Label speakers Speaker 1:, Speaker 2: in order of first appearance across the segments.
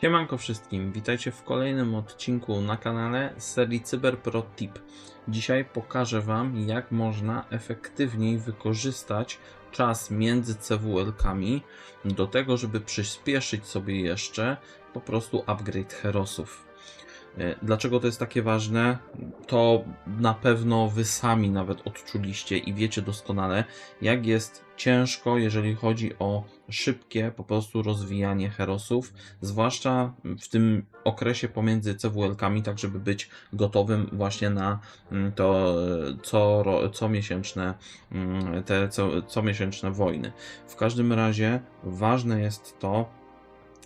Speaker 1: Siemanko wszystkim, witajcie w kolejnym odcinku na kanale z serii Cyber Pro Tip. Dzisiaj pokażę Wam, jak można efektywniej wykorzystać czas między CWL-kami do tego, żeby przyspieszyć sobie jeszcze po prostu upgrade herosów. E, Dlaczego to jest takie ważne? To na pewno Wy sami nawet odczuliście i wiecie doskonale, jak jest ciężko, jeżeli chodzi o szybkie po prostu rozwijanie herosów, zwłaszcza w tym okresie pomiędzy CWL-kami, tak żeby być gotowym właśnie na mm, to co, ro- co miesięczne mm, te co, co miesięczne wojny. W każdym razie ważne jest to,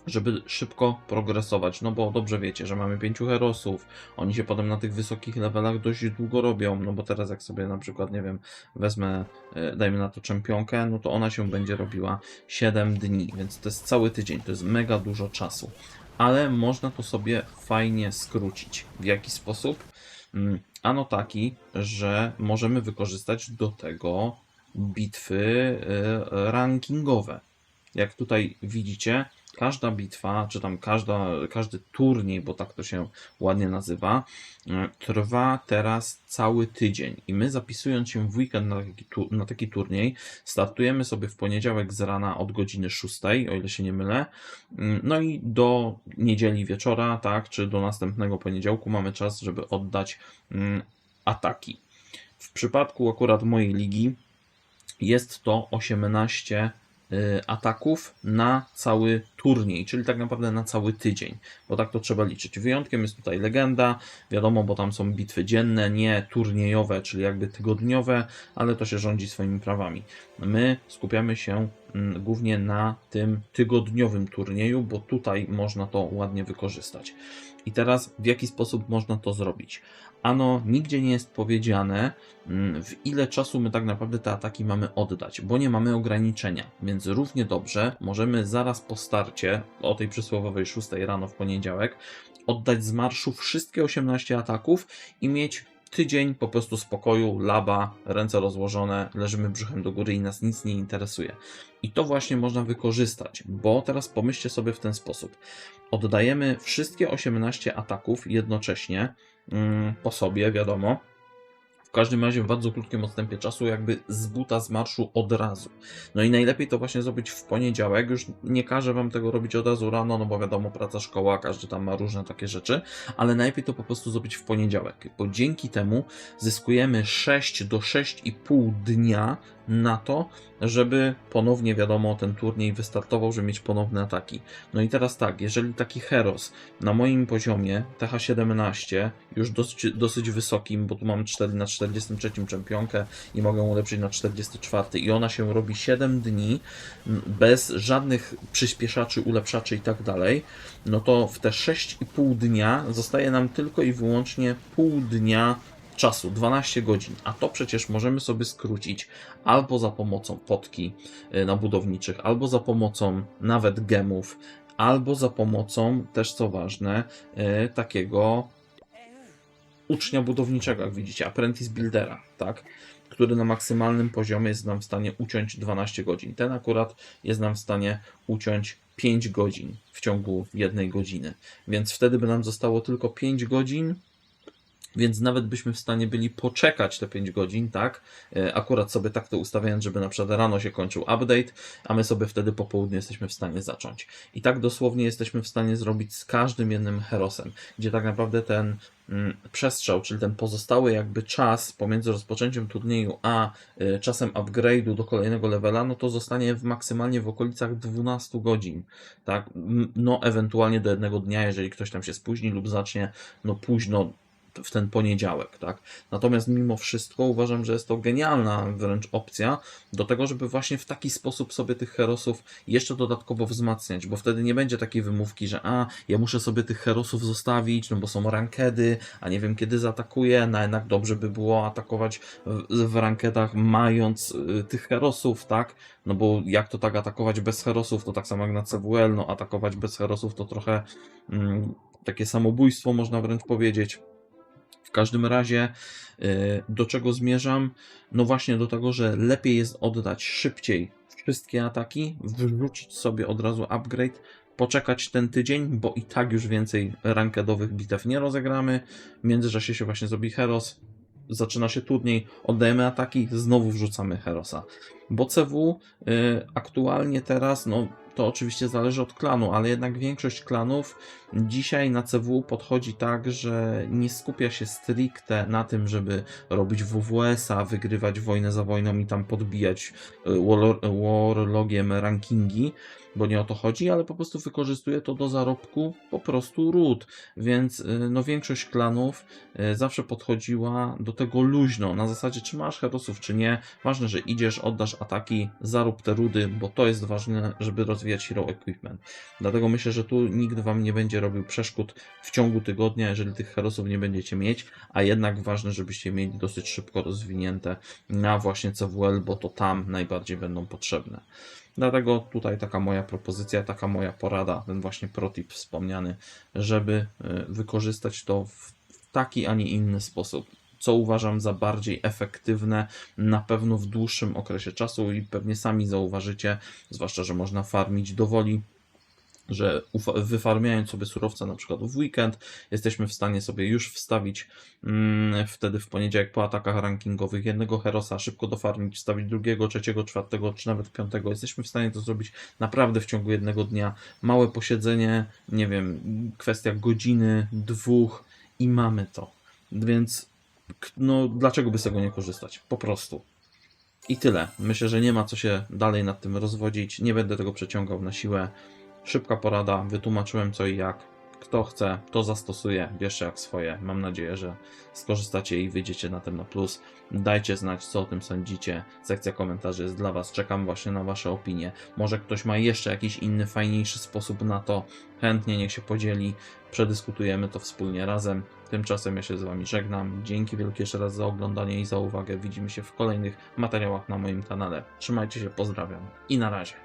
Speaker 1: żeby szybko progresować, no bo dobrze wiecie, że mamy pięciu herosów, oni się potem na tych wysokich levelach dość długo robią, no bo teraz jak sobie na przykład, nie wiem, wezmę, e, dajmy na to czempionkę, no to ona się będzie robiła 7 dni, więc to jest cały tydzień, to jest mega dużo czasu, ale można to sobie fajnie skrócić. W jaki sposób? Mm, Ano taki, że możemy wykorzystać do tego bitwy e, rankingowe. Jak tutaj widzicie, każda bitwa, czy tam każda, każdy turniej, bo tak to się ładnie nazywa, e, trwa teraz cały tydzień. I my zapisując się w weekend na taki, tu, na taki turniej, startujemy sobie w poniedziałek z rana od godziny 6, o ile się nie mylę. Mm, No i do niedzieli wieczora, tak, czy do następnego poniedziałku mamy czas, żeby oddać mm, ataki. W przypadku akurat mojej ligi jest to 18 y, ataków na cały turniej, czyli tak naprawdę na cały tydzień, bo tak to trzeba liczyć. Wyjątkiem jest tutaj legenda, wiadomo, bo tam są bitwy dzienne, nie turniejowe, czyli jakby tygodniowe, ale to się rządzi swoimi prawami. My skupiamy się mm, głównie na tym tygodniowym turnieju, bo tutaj można to ładnie wykorzystać. I teraz w jaki sposób można to zrobić? Ano, nigdzie nie jest powiedziane, mm, w ile czasu my tak naprawdę te ataki mamy oddać, bo nie mamy ograniczenia, więc równie dobrze możemy zaraz po starcie, o tej przysłowiowej 6 rano w poniedziałek, oddać z marszu wszystkie 18 ataków i mieć tydzień po prostu spokoju, laba, ręce rozłożone, leżymy brzuchem do góry i nas nic nie interesuje. I to właśnie można wykorzystać, bo teraz pomyślcie sobie w ten sposób. Oddajemy wszystkie 18 ataków jednocześnie mm, po sobie, wiadomo. Każdym razie w bardzo krótkim odstępie czasu, jakby z buta z marszu od razu. No i najlepiej to właśnie zrobić w poniedziałek. Już nie każę wam tego robić od razu rano, no bo wiadomo, praca, szkoła, każdy tam ma różne takie rzeczy, ale najlepiej to po prostu zrobić w poniedziałek, bo dzięki temu zyskujemy 6 do 6,5 dnia na to, żeby ponownie, wiadomo, ten turniej wystartował, żeby mieć ponowne ataki. No i teraz tak, jeżeli taki Heros na moim poziomie TH17, już dosyć, dosyć wysokim, bo tu mam 4 na 43 czempionkę i mogę ulepszyć na 44 i ona się robi 7 dni bez żadnych przyspieszaczy, ulepszaczy i tak dalej, no to w te 6,5 dnia zostaje nam tylko i wyłącznie pół dnia czasu, 12 godzin, a to przecież możemy sobie skrócić albo za pomocą potki y, na budowniczych, albo za pomocą nawet gemów, albo za pomocą, też co ważne, y, takiego ucznia budowniczego, jak widzicie, apprentice buildera, tak? Który na maksymalnym poziomie jest nam w stanie uciąć 12 godzin. Ten akurat jest nam w stanie uciąć 5 godzin w ciągu jednej godziny. Więc wtedy by nam zostało tylko 5 godzin, więc nawet byśmy w stanie byli poczekać te 5 godzin, tak? E, Akurat sobie tak to ustawiając, żeby na przykład rano się kończył update, a my sobie wtedy po południu jesteśmy w stanie zacząć. I tak dosłownie jesteśmy w stanie zrobić z każdym jednym herosem, gdzie tak naprawdę ten mm, przestrzał, czyli ten pozostały jakby czas pomiędzy rozpoczęciem turnieju a y, czasem upgrade'u do kolejnego levela, no to zostanie w maksymalnie w okolicach 12 godzin, tak? No ewentualnie do jednego dnia, jeżeli ktoś tam się spóźni lub zacznie no późno w ten poniedziałek, tak? Natomiast mimo wszystko uważam, że jest to genialna wręcz opcja do tego, żeby właśnie w taki sposób sobie tych herosów jeszcze dodatkowo wzmacniać, bo wtedy nie będzie takiej wymówki, że a, ja muszę sobie tych herosów zostawić, no bo są rankedy, a nie wiem kiedy zaatakuję, no jednak dobrze by było atakować w, w rankedach mając y, tych herosów, tak? No bo jak to tak atakować bez herosów, to tak samo jak na CWL, no atakować bez herosów to trochę mm, takie samobójstwo można wręcz powiedzieć. W każdym razie, y, do czego zmierzam? No właśnie do tego, że lepiej jest oddać szybciej wszystkie ataki, wyrzucić sobie od razu upgrade, poczekać ten tydzień, bo i tak już więcej rankedowych bitew nie rozegramy. W międzyczasie się właśnie zrobi Heros, zaczyna się turniej, oddajemy ataki, znowu wrzucamy Herosa. Bo CW y, aktualnie teraz, no to oczywiście zależy od klanu, ale jednak większość klanów dzisiaj na CW podchodzi tak, że nie skupia się stricte na tym, żeby robić WWS-a, wygrywać wojnę za wojną i tam podbijać war- warlogiem rankingi, bo nie o to chodzi, ale po prostu wykorzystuje to do zarobku po prostu ród. Więc y, no większość klanów y, zawsze podchodziła do tego luźno, na zasadzie czy masz herosów, czy nie. Ważne, że idziesz, oddasz ataki, zarób te rudy, bo to jest ważne, żeby rozwijać hero equipment. Dlatego myślę, że tu nikt wam nie będzie robił przeszkód w ciągu tygodnia, jeżeli tych herosów nie będziecie mieć, a jednak ważne, żebyście mieli dosyć szybko rozwinięte na właśnie CWL, bo to tam najbardziej będą potrzebne. Dlatego tutaj taka moja propozycja, taka moja porada, ten właśnie protip wspomniany, żeby y, wykorzystać to w taki, a nie inny sposób. Co uważam za bardziej efektywne, na pewno w dłuższym okresie czasu i pewnie sami zauważycie, zwłaszcza, że można farmić dowoli, że wyfarmiając sobie surowce na przykład w weekend, jesteśmy w stanie sobie już wstawić mm, wtedy w poniedziałek po atakach rankingowych jednego herosa, szybko dofarmić, wstawić drugiego, trzeciego, czwartego, czy nawet piątego. Jesteśmy w stanie to zrobić naprawdę w ciągu jednego dnia. Małe posiedzenie, nie wiem, kwestia godziny, dwóch i mamy to. Więc no, dlaczego by z tego nie korzystać? Po prostu. I tyle. Myślę, że nie ma co się dalej nad tym rozwodzić. Nie będę tego przeciągał na siłę. Szybka porada, wytłumaczyłem co i jak. Kto chce, to zastosuje, bierzcie jak swoje. Mam nadzieję, że skorzystacie i wyjdziecie na tym na plus. Dajcie znać, co o tym sądzicie. Sekcja komentarzy jest dla Was. Czekam właśnie na Wasze opinie. Może ktoś ma jeszcze jakiś inny, fajniejszy sposób na to. Chętnie niech się podzieli. Przedyskutujemy to wspólnie razem. Tymczasem ja się z Wami żegnam. Dzięki wielkie jeszcze raz za oglądanie i za uwagę. Widzimy się w kolejnych materiałach na moim kanale. Trzymajcie się, pozdrawiam i na razie.